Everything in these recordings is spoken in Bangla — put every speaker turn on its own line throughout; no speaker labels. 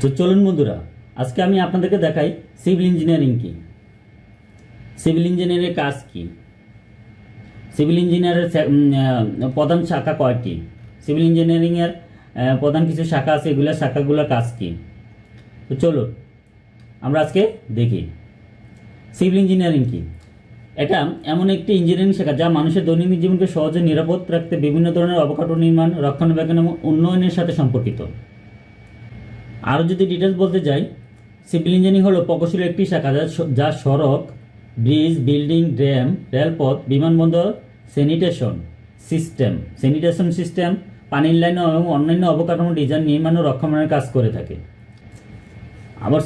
তো চলুন বন্ধুরা, আজকে আমি আপনাদেরকে দেখাই সিভিল ইঞ্জিনিয়ারিং কি। সিভিল ইঞ্জিনিয়ারের কাজ কি? সিভিল ইঞ্জিনিয়ারের প্রধান শাখা কয়টি সিভিল ইঞ্জিনিয়ারিংয়ের প্রধান কিছু শাখা আছে এগুলোর শাখাগুলোর কাজ কি? তো চলুন, আমরা আজকে দেখি। সিভিল ইঞ্জিনিয়ারিং কি? এটা এমন একটি ইঞ্জিনিয়ারিং শাখা যা মানুষের দৈনন্দিন জীবনকে সহজে নিরাপদ রাখতে বিভিন্ন ধরনের অবকাঠামো নির্মাণ, রক্ষণাবেক্ষণ এবং উন্নয়নের সাথে সম্পর্কিত। আরও যদি ডিটেলস বলতে যাই সিভিল ইঞ্জিনিয়ারিং হলো প্রকৌশলের একটি শাখা যা যা সড়ক ব্রিজ বিল্ডিং ড্যাম রেলপথ বিমানবন্দর স্যানিটেশন সিস্টেম স্যানিটেশন সিস্টেম পানির লাইন এবং অন্যান্য অবকাঠামো ডিজাইন নির্মাণ ও রক্ষণাবেক্ষণের কাজ করে থাকে। আবার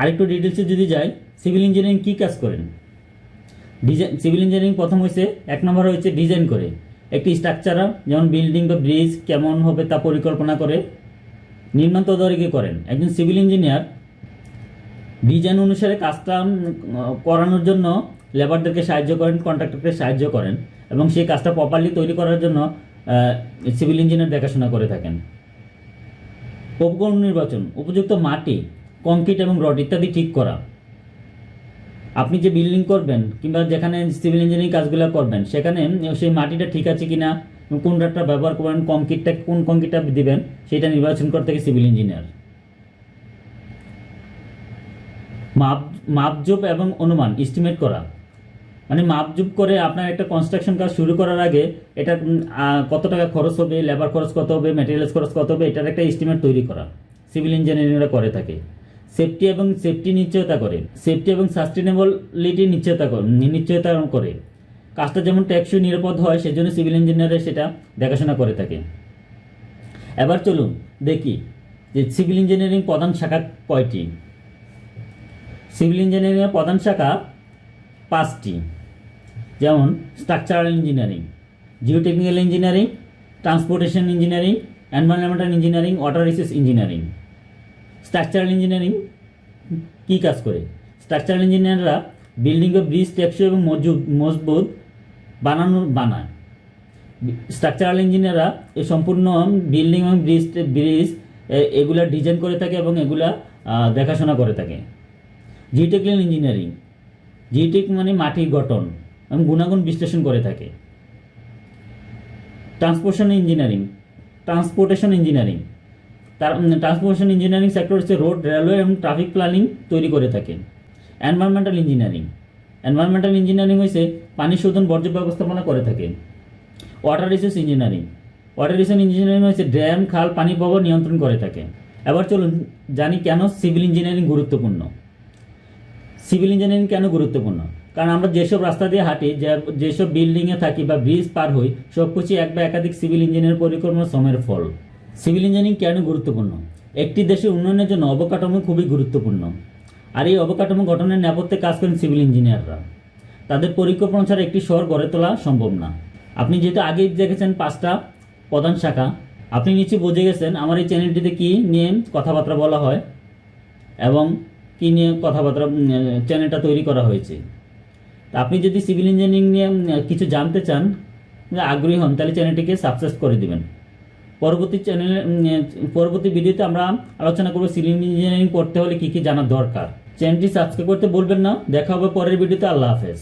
আরেকটু ডিটেলসে যদি যাই সিভিল ইঞ্জিনিয়ারিং কী কাজ করেন? ডিজাইন সিভিল ইঞ্জিনিয়ারিং প্রথম হয়েছে এক নম্বর হয়েছে ডিজাইন করে। একটি স্ট্রাকচার যেমন বিল্ডিং বা ব্রিজ কেমন হবে তা পরিকল্পনা করে। নির্মাণ তদারকি করেন। একজন সিভিল ইঞ্জিনিয়ার, ডিজাইন অনুসারে কাজটা করানোর জন্য লেবারদেরকে সাহায্য করেন, কন্ট্রাক্টরকে সাহায্য করেন এবং সেই কাজটা প্রপারলি তৈরি করার জন্য সিভিল ইঞ্জিনিয়ার দেখাশোনা করে থাকেন। উপকরণ নির্বাচন, উপযুক্ত মাটি, কংক্রিট এবং রড ইত্যাদি ঠিক করা। আপনি যে বিল্ডিং করবেন কিংবা যেখানে সিভিল ইঞ্জিনিয়ারিং কাজগুলো করবেন, সেখানে সেই মাটিটা ঠিক আছে কিনা কোন রাটটা ব্যবহার করবেন কংক্রিটটা, কোন কংক্রিটটা দিবেন, সেটা নির্বাচন করতে গিয়ে সিভিল ইঞ্জিনিয়ার। মাপ, মাপজোপ এবং অনুমান এস্টিমেট করা। মানে মাপজোপ করে আপনার একটা কনস্ট্রাকশন কাজ শুরু করার আগে এটা কত টাকা খরচ হবে লেবার খরচ কত হবে ম্যাটেরিয়ালস খরচ কত হবে, এটার একটা এস্টিমেট তৈরি করা। সিভিল ইঞ্জিনিয়ারিংরা করে থাকে। সেফটি এবং সেফটি নিশ্চয়তা করে। সেফটি এবং সাস্টেনেবলিটি নিশ্চয়তা করে নিশ্চয়তা করে। কাজটা যেমন টেকসই নিরাপদ হয়, সেজন্য সিভিল ইঞ্জিনিয়ারে সেটা দেখাশোনা করে থাকে। এবার চলুন দেখি যে সিভিল ইঞ্জিনিয়ারিং প্রধান শাখা কয়টি? সিভিল ইঞ্জিনিয়ারিংয়ের প্রধান শাখা পাঁচটি। যেমন structural engineering, geotechnical engineering, transportation engineering, environmental engineering, water resource engineering. Structural engineering কী কাজ করে? স্ট্রাকচারাল ইঞ্জিনিয়াররা বিল্ডিং ও ব্রিজ, টেকসই এবং মজবুত মজবুত বানানো, বানায়। স্ট্রাকচারাল ইঞ্জিনিয়াররা এই সম্পূর্ণ বিল্ডিং এবং ব্রিজ ব্রিজ এগুলা ডিজাইন করে থাকে এবং এগুলা দেখাশোনা করে থাকে। জিটেকনিক্যাল ইঞ্জিনিয়ারিং জিটেক মানে মাটির গঠন এবং গুণাগুণ বিশ্লেষণ করে থাকে। ট্রান্সপোর্টেশন ইঞ্জিনিয়ারিং ট্রান্সপোর্টেশন ইঞ্জিনিয়ারিং তার ট্রান্সপোর্টেশন ইঞ্জিনিয়ারিং সেক্টর হচ্ছে রোড রেলওয়ে এবং ট্রাফিক প্ল্যানিং তৈরি করে থাকে। এনভায়রনমেন্টাল ইঞ্জিনিয়ারিং এনভায়রনমেন্টাল ইঞ্জিনিয়ারিং হয়েছে পানি শোধন বর্জ্য ব্যবস্থাপনা করে থাকে। Water resource engineering water resource engineering হচ্ছে ড্যাম খাল, পানি প্রবাহ নিয়ন্ত্রণ করে থাকে। এবার চলুন জানি কেন সিভিল ইঞ্জিনিয়ারিং গুরুত্বপূর্ণ। সিভিল ইঞ্জিনিয়ারিং কেন গুরুত্বপূর্ণ? কারণ আমরা যেসব রাস্তা দিয়ে হাঁটি যেসব বিল্ডিংয়ে থাকি বা ব্রিজ পার হই সব কিছু এক বা একাধিক সিভিল ইঞ্জিনিয়ার পরিকল্পনা শ্রমের ফল। সিভিল ইঞ্জিনিয়ারিং কেন গুরুত্বপূর্ণ? একটি দেশের উন্নয়নের জন্য অবকাঠামো খুবই গুরুত্বপূর্ণ। আর এই অবকাঠামো গঠনের নেপথ্যে কাজ করেন সিভিল ইঞ্জিনিয়াররা। তাদের পরিকল্পনা ছাড়া একটি শহর গড়ে তোলা সম্ভব না। আপনি যেহেতু আগেই দেখেছেন পাঁচটা প্রধান শাখা, আপনি নিশ্চয়ই বুঝে গেছেন আমার এই চ্যানেলটিতে কি নিয়ে কথাবার্তা বলা হয় এবং কী নিয়ে কথাবার্তা চ্যানেলটা তৈরি করা হয়েছে। তা আপনি যদি সিভিল ইঞ্জিনিয়ারিং নিয়ে কিছু জানতে চান আগ্রহী হন, তাহলে চ্যানেলটিকে সাবস্ক্রাইব করে দিবেন। পরবর্তী চ্যানেলে পরবর্তী ভিডিওতে আমরা আলোচনা করব সিভিল ইঞ্জিনিয়ারিং পড়তে হলে কী কী জানার দরকার। চ্যানেলটি সাবস্ক্রাইব করতে বলবেন না। দেখা হবে পরের ভিডিওতে। আল্লাহ হাফেজ।